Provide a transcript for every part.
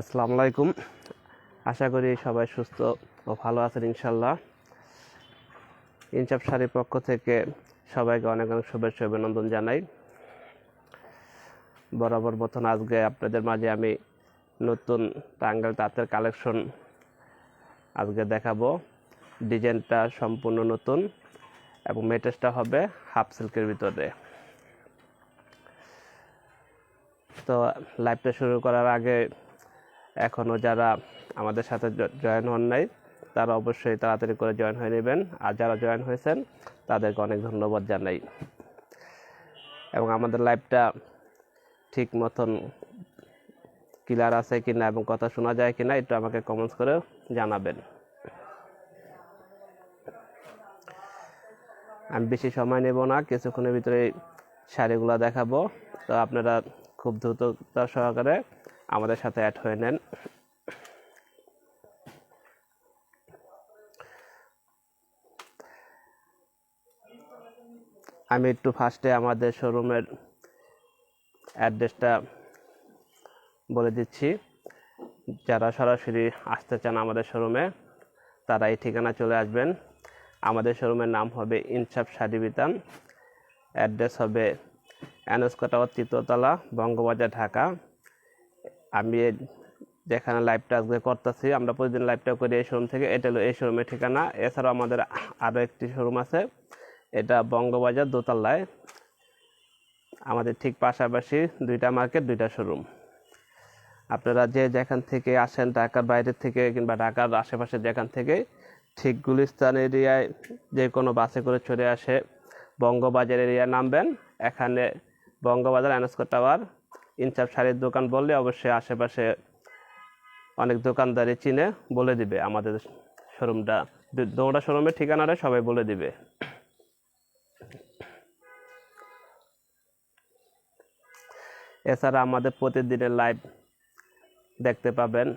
আসসালামু আলাইকুম। আশা করি সবাই সুস্থ ও ভালো আছেন ইনশাল্লাহ ইনসাফ শাড়ির পক্ষ থেকে সবাইকে অনেক অনেক শুভেচ্ছা অভিনন্দন জানাই। বরাবর মতন আজকে আপনাদের মাঝে আমি নতুন টাঙ্গাল তাঁতের কালেকশন আজকে দেখাবো। ডিজাইনটা সম্পূর্ণ নতুন এবং মেটেসটা হবে হাফ সিল্কের ভিতরে। তো লাইভটা শুরু করার আগে এখনও যারা আমাদের সাথে জয়েন হন নাই, তারা অবশ্যই তাড়াতাড়ি করে জয়েন হয়ে নেবেন। আর যারা জয়েন হয়েছেন, তাদেরকে অনেক ধন্যবাদ জানাই। এবং আমাদের লাইভটা ঠিক মতন ক্লিয়ার আছে কি না এবং কথা শোনা যায় কি না একটু আমাকে কমেন্টস করে জানাবেন। আমি বেশি সময় নেব না, কিছুক্ষণের ভিতরে শাড়িগুলো দেখাবো। তো আপনারা খুব দ্রুততা সহকারে আমাদের সাথে অ্যাড হয়ে নেন। আমি একটু ফার্স্টে আমাদের শোরুমের অ্যাড্রেসটা বলে দিচ্ছি। যারা সরাসরি আসতে চান আমাদের শোরুমে তারা এই ঠিকানা চলে আসবেন। আমাদের শোরুমের নাম হবে ইনসাফ শাড়ি বিতান। অ্যাড্রেস হবে এনএসকো টাওয়ার তৃতীয়তলা, বঙ্গবাজার, ঢাকা। আমি যেখানে লাইভটা আজকে করতেছি, আমরা প্রতিদিন লাইভটা করি এই শোরুম থেকে। এটা হলো এই শোরুমের ঠিকানা। এছাড়াও আমাদের আরও একটি শোরুম আছে। এটা বঙ্গবাজার দোতলায়। আমাদের ঠিক পাশাপাশি দুইটা মার্কেট দুইটা শোরুম আপনারা যে যেখান থেকে আসেন, ঢাকার বাইরের থেকে কিংবা ঢাকার আশেপাশে যেখান থেকে, ঠিক গুলিস্তান এরিয়ায় যে কোনো বাসে করে চলে আসে। বঙ্গবাজার এরিয়ায় নামবেন। এখানে বঙ্গবাজার এনস্কো টাওয়ার ইনসাফ শাড়ির দোকান বললে অবশ্যই আশেপাশে অনেক দোকানদারি চিনে, বলে দিবে আমাদের শোরুমটা। দৌড়া শোরুমের ঠিকানাটা সবাই বলে দিবে। এছাড়া আমাদের প্রতিদিনের লাইভ দেখতে পাবেন।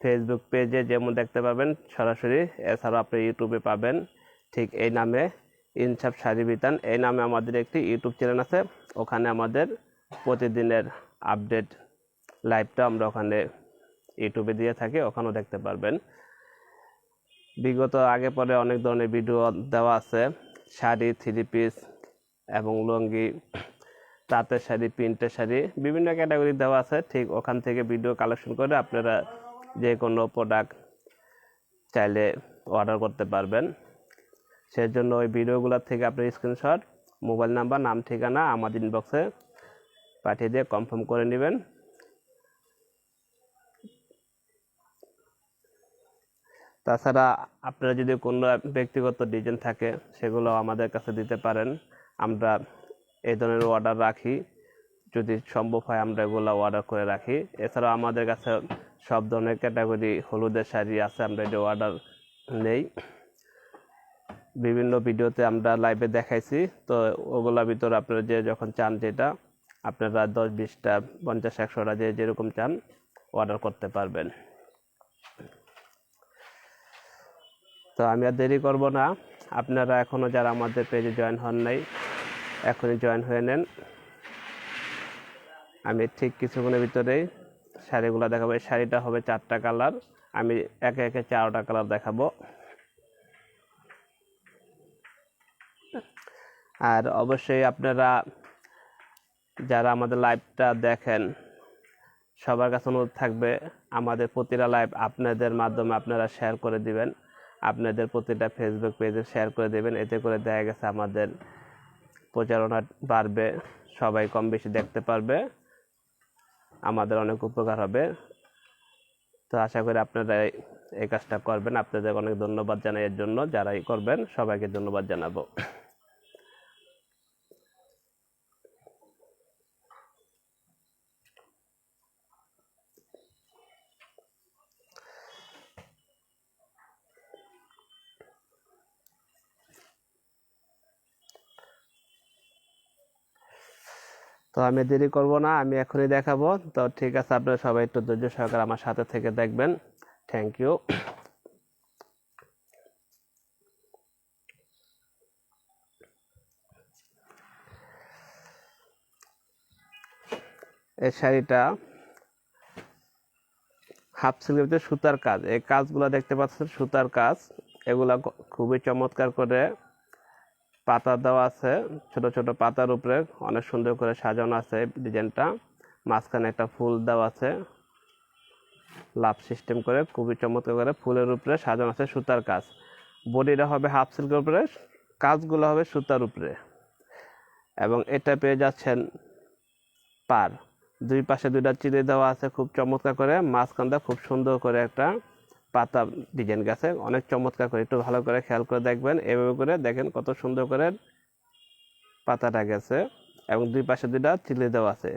ফেসবুক পেজে যেমন দেখতে পাবেন, সরাসরি। এছাড়াও আপনি ইউটিউবে পাবেন। ঠিক এই নামে ইনসাফ শাড়ি বিতান। এই নামে আমাদের একটি ইউটিউব চ্যানেল আছে। ওখানে আমাদের প্রতিদিনের আপডেট লাইভটা আমরা ওখানে ইউটিউবে দিয়ে থাকি, ওখানেও দেখতে পারবেন। বিগত আগে পরে অনেক ধরনের ভিডিও দেওয়া আছে, শাড়ি থ্রি পিস এবং লুঙ্গি, তাঁতের শাড়ি, প্রিন্টের শাড়ি, বিভিন্ন ক্যাটাগরি দেওয়া আছে। ঠিক ওখান থেকে ভিডিও কালেকশন করে আপনারা যে কোনো প্রোডাক্ট চাইলে অর্ডার করতে পারবেন। সেই জন্য ওই ভিডিওগুলোর থেকে আপনি স্ক্রিনশট মোবাইল নাম্বার নাম, ঠিকানা আমাদের ইনবক্সে পাঠিয়ে দিয়ে কনফার্ম করে নেবেন। তাছাড়া আপনারা যদি কোনো ব্যক্তিগত ডিজাইন থাকে, সেগুলো আমাদের কাছে দিতে পারেন। আমরা এই ধরনের অর্ডার রাখি। যদি সম্ভব হয়, আমরা এগুলো অর্ডার করে রাখি। এছাড়াও আমাদের কাছে সব ধরনের ক্যাটাগরি হলুদের শাড়ি আছে, আমরা এটা অর্ডার নেই। বিভিন্ন ভিডিওতে আমরা লাইভে দেখাইছি। তো ওগুলোর ভিতরে আপনারা যে যখন চান যেটা আপনারা দশ, বিশটা, পঞ্চাশ, একশোটা যে যেরকম চান অর্ডার করতে পারবেন। তো আমি আর দেরি করব না। আপনারা এখনও যারা আমাদের পেজে জয়েন হন নাই, এখনই জয়েন হয়ে নেন। আমি ঠিক কিছুক্ষণের ভিতরেই শাড়িগুলো দেখাবো। এই শাড়িটা হবে চারটা কালার। আমি একে একে চারটা কালার দেখাবো। আর অবশ্যই আপনারা যারা আমাদের লাইভটা দেখেন, সবার কাছে অনুরোধ থাকবে, আমাদের প্রতিটা লাইভ আপনাদের মাধ্যমে আপনারা শেয়ার করে দিবেন, আপনাদের প্রতিটা ফেসবুক পেজে শেয়ার করে দেবেন, এতে করে দেখা গেছে আমাদের প্রচারণা বাড়বে, সবাই কম বেশি দেখতে পারবে, আমাদের অনেক উপকার হবে। তো আশা করি আপনারা এই- কাজটা করবেন, আপনাদের অনেক ধন্যবাদ জানাই এর জন্য, যারাই করবেন সবাইকে ধন্যবাদ জানাব। তো আমি দেরি করব না, আমি এখনই দেখাবো। তো ঠিক আছে, আপনারা সবাই একটু ধৈর্য সহকারে আমার সাথে থেকে দেখবেন। থ্যাংক ইউ এই শাড়িটা হাফ ভিতরে সুতার কাজ। এই কাজগুলো দেখতে পাচ্ছেন, সুতার কাজ। এগুলা খুবই চমৎকার করে পাতা দেওয়া আছে, ছোট ছোট পাতার উপরে অনেক সুন্দর করে সাজানো আছে ডিজাইনটা। মাঝখানে একটা ফুল দেওয়া আছে, লাভ সিস্টেম করে, খুবই চমৎকার করে ফুলের উপরে সাজানো আছে সুতার কাজ। বডিটা হবে হাফ সিল্কের উপরে, কাজগুলো হবে সুতার উপরে। এবং এটা পেয়ে যাচ্ছেন পার। দুই পাশে দুইটা চিড়ে দেওয়া আছে, খুব চমৎকার করে, মাঝখানটা খুব সুন্দর করে একটা পাতা ডিজাইন গেছে। অনেক চমৎকার করে, একটু ভালো করে খেয়াল করে দেখবেন। এভাবে করে দেখেন কত সুন্দর করে পাতাটা গেছে এবং দুই পাশে দুইটা চিলে দেওয়া আছে।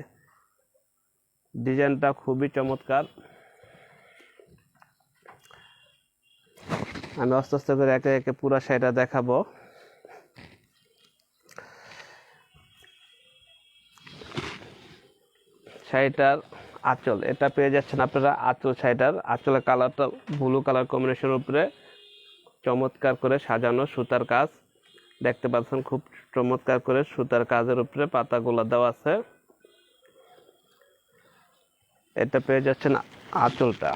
ডিজাইনটা খুবই চমৎকার। আমি আস্তে আস্তে করে একে একে পুরো শাড়িটা দেখাবো। শাড়িটার আঁচল। এটা পেয়ে যাচ্ছেন আপনারা আঁচল সাইডার আঁচলের কালারটা ব্লু কালার কম্বিনেশনের উপরে চমৎকার করে সাজানো সুতার কাজ। দেখতে পাচ্ছেন খুব চমৎকার করে সুতার কাজের উপরে পাতাগুলো দেওয়া আছে। এটা পেয়ে যাচ্ছেন আঁচলটা।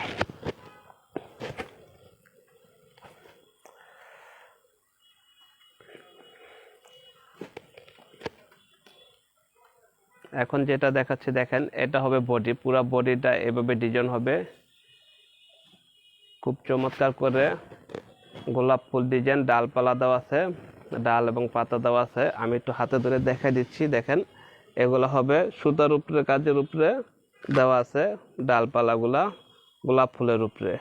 এখন যেটা দেখাচ্ছি, দেখেন, এটা হবে বডি পুরো বডিটা এভাবে ডিজাইন হবে। খুব চমৎকার করে গোলাপ ফুল ডিজাইন ডালপালা দেওয়া আছে, ডাল এবং পাতা দেওয়া আছে। আমি একটু হাতে ধরে দেখাই দিচ্ছি, দেখেন, এগুলো হবে সুতার উপরে, কাজের উপরে দেওয়া আছে ডালপালাগুলা, গোলাপ ফুলের উপরে।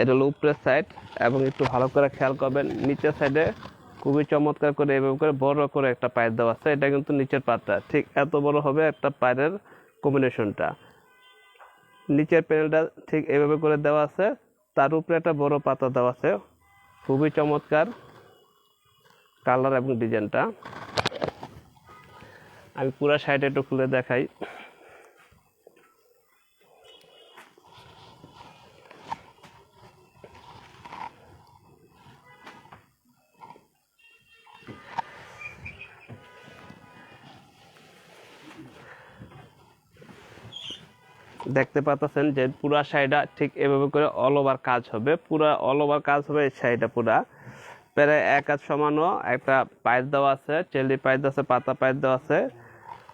এটা হলো উপরের সাইড এবং একটু ভালো করে খেয়াল করবেন, নিচের সাইডে খুবই চমৎকার করে এভাবে করে বড় করে একটা পায়ের দেওয়া আছে। এটা কিন্তু নিচের পাতটা ঠিক এত বড় হবে একটা পায়ের কম্বিনেশনটা নিচের প্যানেলটা ঠিক এভাবে করে দেওয়া আছে। তার উপরে একটা বড় পাতা দেওয়া আছে। খুবই চমৎকার কালার এবং ডিজাইনটা আমি পুরো সাইডে একটু খুলে দেখাই। দেখতে পাচ্ছেন যে পুরা শাড়িটা ঠিক এভাবে করে অল ওভার কাজ হবে। পুরা অল ওভার কাজ হবে এই শাড়িটা পুরা। প্রায় এক হাত সমানও একটা পায়ের দেওয়া আছে, চেলি পায়ের দেওয়া আছে, পাতা পায়ের দেওয়া আছে।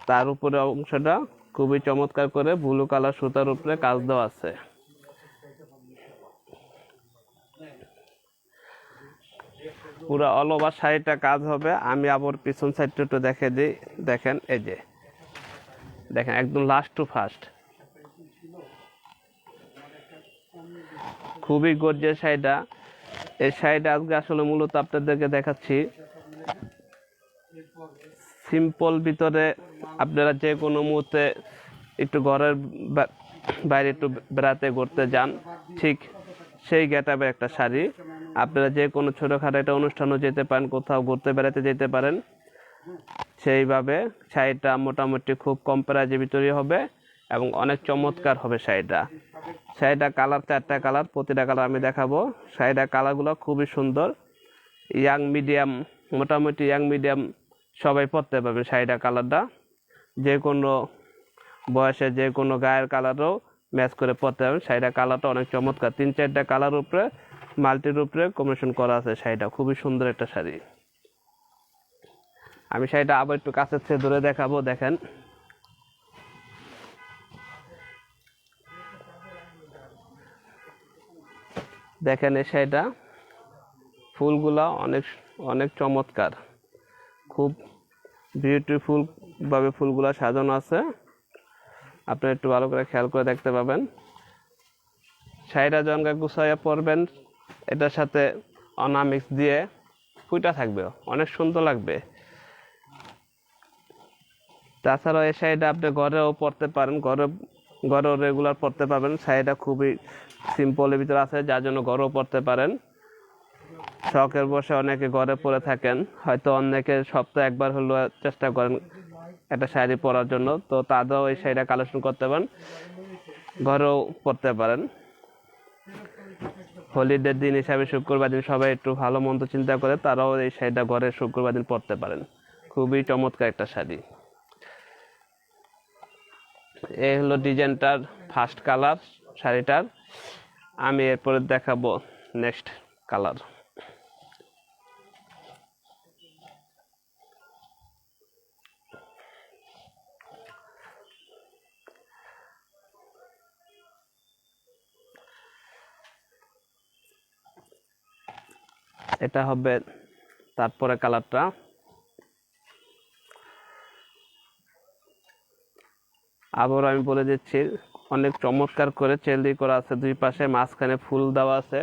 তার উপরে অংশটা খুবই চমৎকার করে ব্লু কালার সুতার উপরে কাজ দেওয়া আছে। পুরো অল ওভার শাড়িটা কাজ হবে। আমি আবার পিছন সাইডটা একটু দেখে দিই। দেখেন, এই যে। দেখেন, একদম লাস্ট টু ফার্স্ট খুবই গর্জের শাড়িটা। এই শাড়িটা আজকে আসলে মূলত আপনাদেরকে দেখাচ্ছি। সিম্পল ভিতরে আপনারা যে কোনো মুহূর্তে একটু ঘরের বাইরে একটু বেড়াতে ঘুরতে যান, ঠিক সেই গেটাবে একটা শাড়ি। আপনারা যে কোনো ছোটোখাটো একটা অনুষ্ঠানও যেতে পারেন, কোথাও ঘুরতে বেড়াতে যেতে পারেন। সেইভাবে শাড়িটা মোটামুটি খুব কম প্রাইজের ভিতরেই হবে এবং অনেক চমৎকার হবে শাড়িটা। শাড়িটা কালার, চারটা কালার, প্রতিটা কালার আমি দেখাবো। শাড়িটা কালারগুলো খুবই সুন্দর। ইয়াং, মিডিয়াম, মোটামুটি ইয়াং, মিডিয়াম সবাই পরতে পারবে শাড়িটা কালারটা। যে কোনো বয়সে যে কোনো গায়ের কালারও ম্যাচ করে পরতে পারবেন শাড়িটা কালারটা অনেক চমৎকার। তিন, চারটা কালার উপরে, মাল্টির উপরে কম্বিনেশন করা আছে শাড়িটা খুবই সুন্দর একটা শাড়ি। আমি শাড়িটা আবার একটু কাছের থেকে ধরে দেখাবো, দেখেন। দেখেন এই শাড়িটা। ফুলগুলা অনেক অনেক চমৎকার। খুব বিউটিফুল ভাবে ফুলগুলা সাজানো আছে। আপনি একটু ভালো করে খেয়াল করে দেখতে পাবেন। শাড়িটা জনগা গুছাইয়া পরবেন, এটার সাথে অনামিক্স দিয়ে ফুইটা থাকবে, অনেক সুন্দর লাগবে। তাছাড়াও এই শাড়িটা আপনি ঘরেও পরতে পারেন ঘরে ঘরেও রেগুলার পরতে পারবেন। শাড়িটা খুবই সিম্পলের ভিতরে আছে, যার জন্য ঘরেও পরতে পারেন। শখের বসে অনেকে ঘরে পরে থাকেন, হয়তো অনেকে সপ্তাহে একবার হলেও চেষ্টা করেন একটা শাড়ি পরার জন্য। তো তাদেরও এই শাড়িটা কালেকশন করতে পারেন, ঘরেও পরতে পারেন। হলিডের দিন হিসাবে শুক্রবার দিন সবাই একটু ভালো মন্দ চিন্তা করে, তারাও এই শাড়িটা ঘরে শুক্রবার দিন পরতে পারেন। খুবই চমৎকার একটা শাড়ি। এই হলো ডিজাইনটার ফার্স্ট কালার শাড়িটার। আমি এরপরে দেখাবো নেক্সট কালার এটা হবে তারপরে কালারটা আবার আমি বলে দিচ্ছি অনেক চমৎকার করে চেলদি করা আছে দুই পাশে, মাঝখানে ফুল দেওয়া আছে।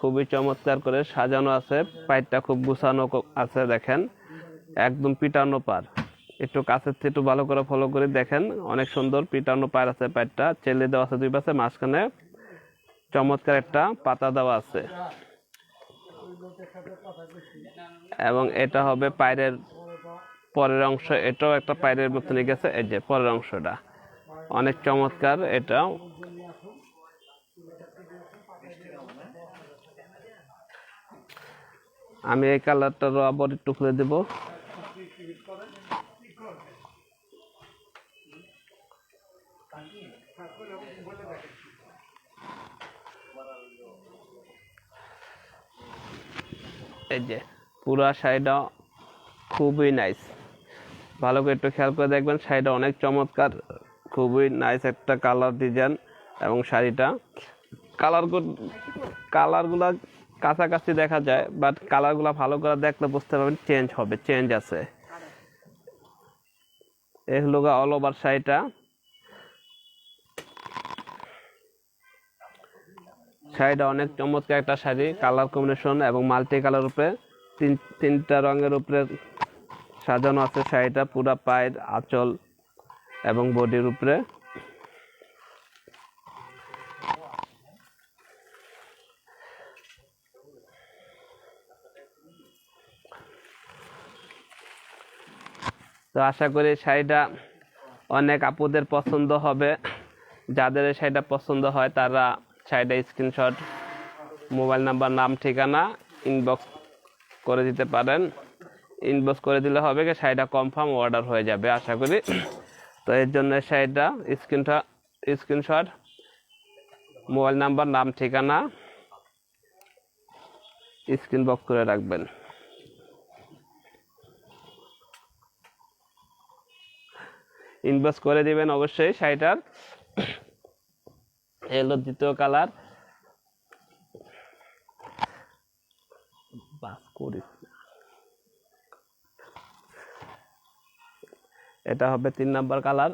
খুবই চমৎকার করে সাজানো আছে পাইটটা খুব গুছানো আছে দেখেন। একদম পিটানো পার একটু কাছের থেকে একটু ভালো করে ফলো করে দেখেন, অনেক সুন্দর পিটানো পার আছে পাইটটা চেলে দেওয়া আছে দুই পাশে, মাঝখানে চমৎকার একটা পাতা দেওয়া আছে। এবং এটা হবে পায়ের পরের অংশ, এটাও একটা পায়ের মতনই গেছে, এই যে পরের অংশটা। অনেক চমৎকার এটাও আমি এই কালারটারও আবার একটু খুলে দেব। এই যে, পুরা শাড়িটা খুবই নাইস ভালো করে একটু খেয়াল করে দেখবেন, শাড়িটা অনেক চমৎকার। খুবই নাইস একটা কালার ডিজাইন এবং শাড়িটা। কালার কালারগুলো কাছাকাছি দেখা যায় বাট কালারগুলো ভালো করে দেখলে বুঝতে পারবেন চেঞ্জ হবে চেঞ্জ আছে। এই হলো অল ওভার শাড়িটা। শাড়িটা অনেক চমৎকার একটা শাড়ি কালার কম্বিনেশন এবং মাল্টি কালার উপরে তিন, তিনটা রঙের উপরে সাজানো আছে শাড়িটা, পুরা পায়ের আঁচল। এবং বডির উপরে। তো আশা করি শাড়িটা অনেক আপুদের পছন্দ হবে। যাদের এই শাড়িটা পছন্দ হয়, তারা শাড়িটা স্ক্রিনশট মোবাইল নাম্বার নাম, ঠিকানা ইনবক্স করে দিতে পারেন। ইনবক্স করে দিলে হবে কি, শাড়িটা কনফার্ম অর্ডার হয়ে যাবে, আশা করি। তো এর জন্য শাড়িটা স্ক্রিনশট স্ক্রিনশট, মোবাইল নাম্বার, নাম, ঠিকানা স্ক্রিন বক্স করে রাখবেন। ইনভেস্ট করে দিবেন অবশ্যই শাড়িটার এই হলো দ্বিতীয় কালার। বাস করিস। এটা হবে তিন নাম্বার কালার।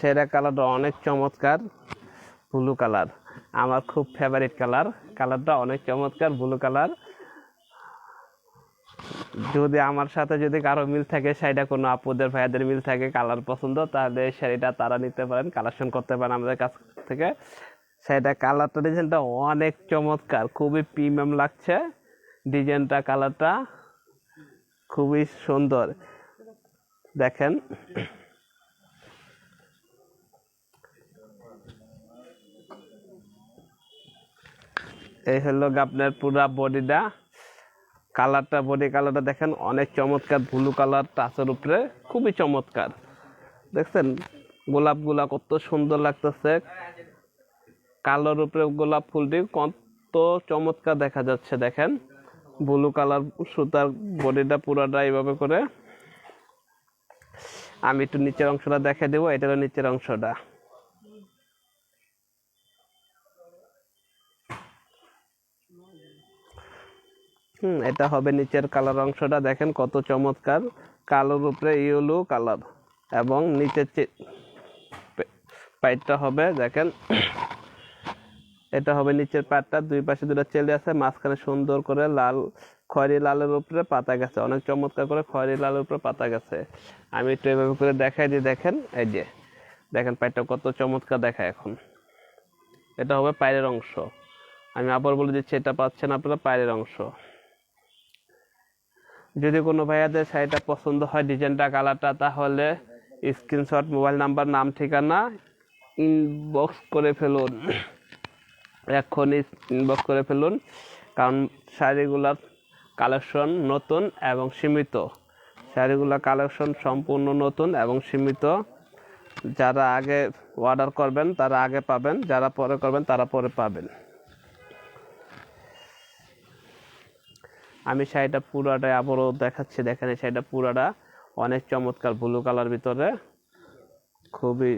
সেরা কালারটা অনেক চমৎকার, ব্লু কালার। আমার খুব ফেভারিট কালার। কালারটা অনেক চমৎকার, ব্লু কালার। যদি আমার সাথে যদি কারও মিল থাকে, শাড়িটা কোনো আপুদের, ভাইয়াদের মিল থাকে, কালার পছন্দ, তাহলে শাড়িটা তারা নিতে পারেন, কালেকশন করতে পারেন আমাদের কাছ থেকে। শাড়িটা কালারটা, ডিজাইনটা অনেক চমৎকার, খুবই প্রিমিয়াম লাগছে। ডিজাইনটা, কালারটা খুবই সুন্দর। দেখেন। এই হলো আপনার পুরা বডিটা। কালারটা বডি কালারটা দেখেন, অনেক চমৎকার ব্লু কালার টাচের উপরে খুবই চমৎকার। দেখছেন? গোলাপগুলা কত সুন্দর লাগতেছে। কালোর উপরে গোলাপ ফুলটি কত চমৎকার দেখা যাচ্ছে, দেখেন? ব্লু কালার সুতার বডিটা পুরাটা এইভাবে করে। আমি একটু নিচের অংশটা দেখে দেবো এটা নিচের অংশটা। হুম, এটা হবে নিচের কালার অংশটা। দেখেন কত চমৎকার। কালোর উপরে ইয়েলো কালার এবং নিচের পাইটটা হবে, দেখেন। এটা হবে নিচের পাটটা। দুই পাশে দুটো চেলে আছে, মাঝখানে সুন্দর করে লাল, খয়েরি লালের উপরে পাতা গেছে। অনেক চমৎকার করে খয়েরি লালের উপরে পাতা গেছে। আমি একটু এভাবে করে দেখাই দিই, দেখেন। এই যে, দেখেন পাইটটা কত চমৎকার দেখায় এখন। এটা হবে পায়ের অংশ। আমি আবার বলে দিচ্ছি, এটা পাচ্ছেন আপনারা পায়ের অংশ। যদি কোনো ভাইয়াদের শাড়িটা পছন্দ হয় ডিজাইনটা, কালারটা, তাহলে স্ক্রিনশট মোবাইল নাম্বার নাম, ঠিকানা ইনবক্স করে ফেলুন। এখনই ইনবক্স করে ফেলুন, কারণ শাড়িগুলোর কালেকশন নতুন এবং সীমিত। শাড়িগুলোর কালেকশন সম্পূর্ণ নতুন এবং সীমিত। যারা আগে অর্ডার করবেন, তারা আগে পাবেন, যারা পরে করবেন, তারা পরে পাবেন। আমি শাড়িটা পুরাটা আবারও দেখাচ্ছি, দেখেন এই শাড়িটা পুরাটা। অনেক চমৎকার ব্লু কালার ভিতরে। খুবই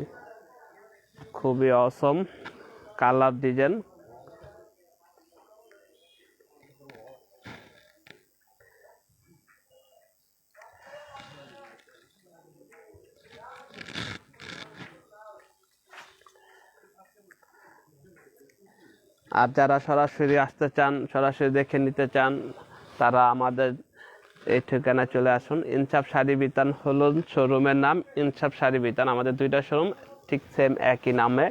খুবই অসম কালার ডিজাইন আর যারা সরাসরি আসতে চান, সরাসরি দেখে নিতে চান তারা আমাদের এই ঠিকানায় চলে আসুন। ইনসাফ শাড়ি বিতান হল শোরুমের নাম। ইনসাফ শাড়ি বিতান, আমাদের দুইটা শোরুম, ঠিক সেম একই নামে,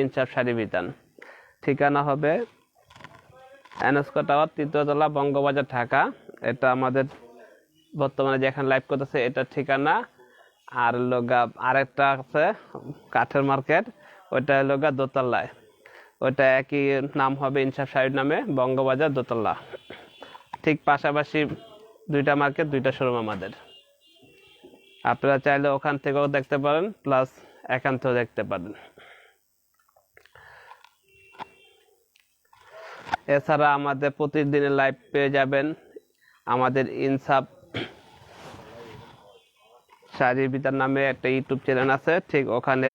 ইনসাফ শাড়ি বিতান। ঠিকানা হবে এনস্কো টাওয়ার তৃতীয়তলা বঙ্গবাজার, ঢাকা। এটা আমাদের বর্তমানে যেখানে লাইভ করতেছে এটার ঠিকানা। আর লোগা আরেকটা আছে, কাঠের মার্কেট, ওইটা লোগা দোতলায়। ওইটা একই নাম হবে ইনসাফ শাড়ির নামে, বঙ্গবাজার দোতলা। ঠিক পাশাপাশি দুইটা মার্কেট দুইটা শোরুম আমাদের। আপনারা চাইলে ওখান থেকেও দেখতে পারেন প্লাস থেকেও দেখতে পারেন। এছাড়া আমাদের প্রতিদিনের লাইভ পেয়ে যাবেন আমাদের ইনসাফ বিতার নামে একটা ইউটিউব চ্যানেল আছে, ঠিক ওখানে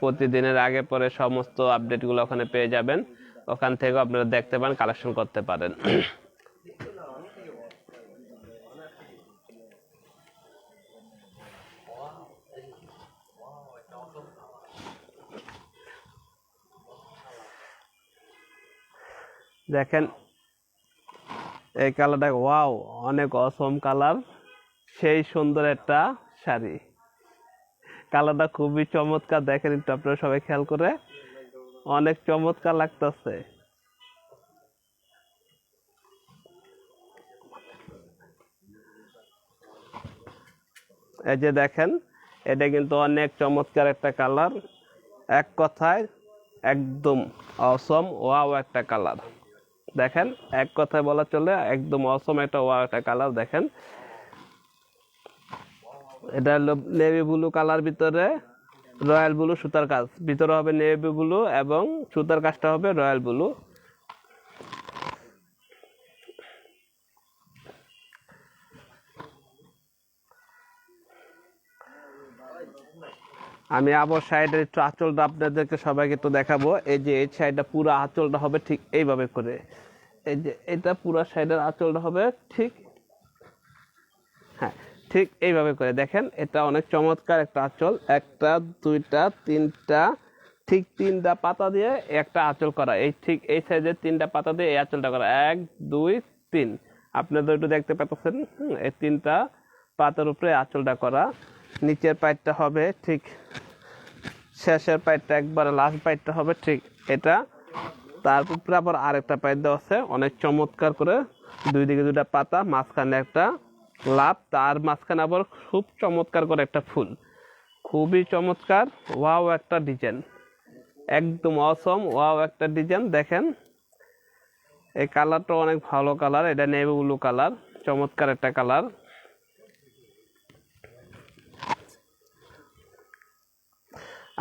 প্রতিদিনের আগে পরে সমস্ত আপডেটগুলো ওখানে পেয়ে যাবেন। ওখান থেকেও আপনারা দেখতে পারেন কালেকশন করতে পারেন। দেখেন, এই কালারটা, ওয়াও, অনেক অসম কালার। সেই সুন্দর একটা শাড়ি। কালারটা খুবই চমৎকার, দেখেন একটু আপনারা সবাই খেয়াল করে। অনেক চমৎকার লাগতেছে। এই যে দেখেন, এটা কিন্তু অনেক চমৎকার একটা কালার। এক কথায়, একদম অসম, ওয়াও একটা কালার। দেখেন, এক কথায় বলা চলে, একদম অসম একটা একটা কালার দেখেন। এটা হলো নেভি ব্লু কালার ভিতরে রয়্যাল ব্লু সুতার কাজ। ভিতরে হবে নেভি ব্লু এবং সুতার কাজটা হবে রয়্যাল ব্লু আমি আবার সাইডের একটু আঁচলটা আপনাদেরকে সবাইকে তো দেখাবো। এই যে এই সাইডটা পুরো আঁচলটা হবে ঠিক এইভাবে করে। এই যে, এটা পুরো সাইডের আঁচলটা হবে ঠিক হ্যাঁ ঠিক এইভাবে করে দেখেন, এটা অনেক চমৎকার একটা আঁচল, একটা, দুইটা, তিনটা, ঠিক তিনটা পাতা দিয়ে একটা আঁচল করা, এই ঠিক এই সাইজের তিনটা পাতা দিয়ে এই আঁচলটা করা, এক, দুই, তিন আপনাদের একটু দেখতে পাচ্ছেন এই তিনটা পাতার উপরে আঁচলটা করা, নিচের পাইটটা হবে ঠিক, শেষের পাইটটা একবারে লাস্ট পাইটটা হবে ঠিক এটা তার উপরে আবার আরেকটা পাইট দেওয়া আছে। অনেক চমৎকার করে দুই দিকে দুটা পাতা, মাঝখানে একটা লাভ তার মাঝখানে আবার খুব চমৎকার করে একটা ফুল। খুবই চমৎকার, ওয়াও একটা ডিজাইন। একদম অসম ওয়াও একটা ডিজাইন। দেখেন, এই কালারটা অনেক ভালো কালার, এটা নেভি ব্লু কালার, চমৎকার একটা কালার।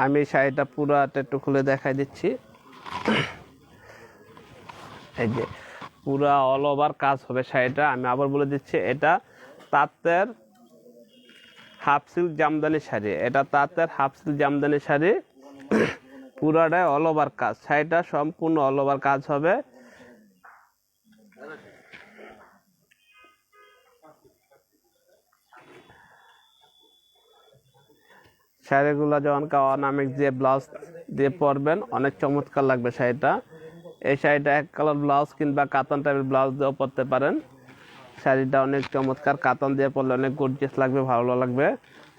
আমি শাড়িটা পুরাটা একটু খুলে দেখাই দিচ্ছি। এই যে, পুরা অল ওভার কাজ হবে শাড়িটা। আমি আবার বলে দিচ্ছি, এটা তাঁতের হাফ সিল্ক জামদানি শাড়ি। এটা তাঁতের হাফ সিল্ক জামদানি শাড়ি। পুরাটাই অল ওভার কাজ। শাড়িটা সম্পূর্ণ অল ওভার কাজ হবে। শাড়িগুলো যেমন অনামিক দিয়ে ব্লাউজ দিয়ে পরবেন, অনেক চমৎকার লাগবে শাড়িটা। এই শাড়িটা এক কালার ব্লাউজ কিংবা কাতান টাইপের ব্লাউজ দিয়েও পরতে পারেন। শাড়িটা অনেক চমৎকার, কাতান দিয়ে পরলে অনেক গর্জিয়াস লাগবে, ভালো লাগবে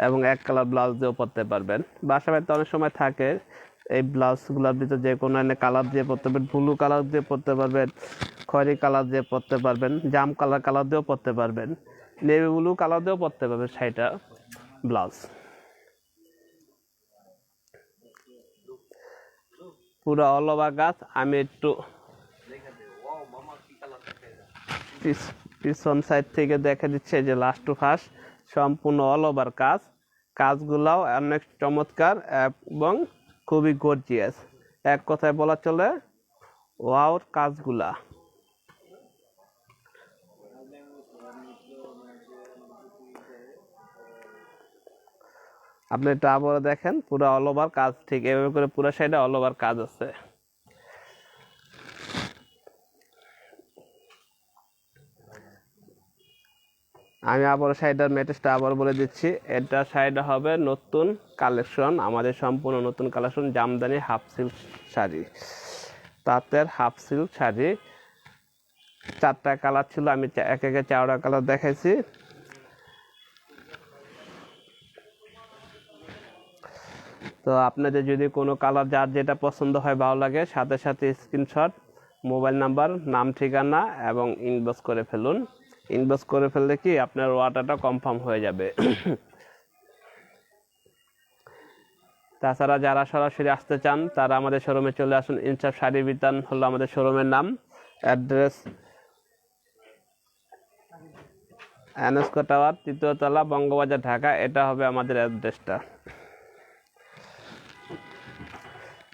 এবং এক কালার ব্লাউজ দিয়েও পরতে পারবেন। বাসা বাড়িতে অনেক সময় থাকে, এই ব্লাউজগুলোর ভিতরে যে কোনো এনে কালার দিয়ে পরতে পারবেন, ব্লু কালার দিয়ে পরতে পারবেন, খয়েরি কালার দিয়ে পরতে পারবেন, জাম কালার কালার দিয়েও পরতে পারবেন। নেভি ব্লু কালার দিয়েও পরতে পারবেন শাড়িটা, ব্লাউজ। পুরো অল ওভার গাছ। আমি একটু পিছ- পিছন সাইড থেকে দেখা দিচ্ছে যে লাস্ট টু ফার্স্ট সম্পূর্ণ অল ওভার কাজ কাজগুলাও অনেক চমৎকার এবং খুবই গর্জিয়াস এক কথায় বলা চলে ওয়াওর কাজগুলা আপনি এটা দেখেন, পুরো অল ওভার কাজ, ঠিক এভাবে করে পুরো সাইডে অল ওভার কাজ আছে। আমি আবার সাইডের ম্যাট্রেসটা আবার বলে দিচ্ছি, এটা সাইডে হবে নতুন কালেকশন আমাদের সম্পূর্ণ নতুন collection Jamdani half silk sari. তাঁতের হাফ সিল্ক শাড়ি, চারটা কালার ছিল, আমি এক একে চারটা কালার দেখাইছি। তো আপনাদের যদি কোনো কালার যার যেটা পছন্দ হয় ভালো লাগে, সাথে সাথে স্ক্রিনশট মোবাইল নাম্বার নাম, ঠিকানা এবং ইনবক্স করে ফেলুন। ইনবক্স করে ফেললে কি আপনার অর্ডারটা কনফার্ম হয়ে যাবে। তাছাড়া যারা সরাসরি আসতে চান, তারা আমাদের শোরুমে চলে আসুন। ইনসাফ শাড়ি বিতান হলো আমাদের শোরুমের নাম। অ্যাড্রেস এনএসকো টাওয়ার তৃতীয় তলা, বঙ্গবাজার, ঢাকা। এটা হবে আমাদের অ্যাড্রেসটা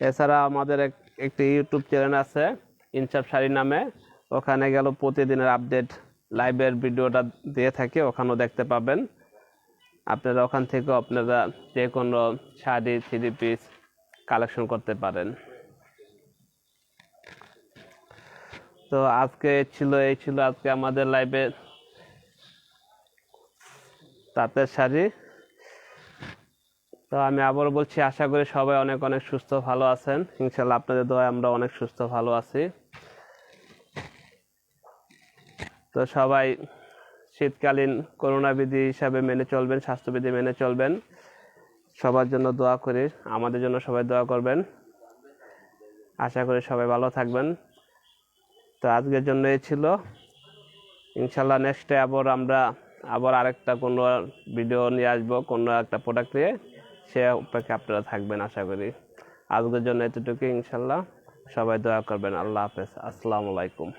এছাড়া আমাদের এক- একটি ইউটিউব চ্যানেল আছে, ইনসাফ শাড়ি নামে। ওখানে গেল প্রতিদিনের আপডেট লাইভের ভিডিওটা দিয়ে থাকি, ওখানেও দেখতে পাবেন। আপনারা ওখান থেকেও আপনারা যে কোনো শাড়ি থ্রি পিস কালেকশন করতে পারেন। তো আজকে ছিল, এই ছিল আজকে আমাদের লাইভে তাঁতের শাড়ি। তো আমি আবার বলছি, আশা করি সবাই অনেক অনেক সুস্থ, ভালো আছেন। ইনশাল্লাহ আপনাদের দোয়া আমরা অনেক সুস্থ, ভালো আছি। তো সবাই শীতকালীন করোনা বিধি হিসাবে মেনে চলবেন স্বাস্থ্যবিধি মেনে চলবেন। সবার জন্য দোয়া করি, আমাদের জন্য সবাই দোয়া করবেন। আশা করি সবাই ভালো থাকবেন। তো আজকের জন্য এই ছিল। ইনশাল্লাহ নেক্সটে আবার আমরা আবার আরেকটা কোনো ভিডিও নিয়ে আসব, কোনো একটা প্রোডাক্ট নিয়ে। সে অপেক্ষা আপনারা থাকবেন, আশা করি। আজকের জন্য এতটুকু ইনশাল্লাহ। সবাই দোয়া করবেন। আল্লাহ হাফেজ। আসসালামু আলাইকুম।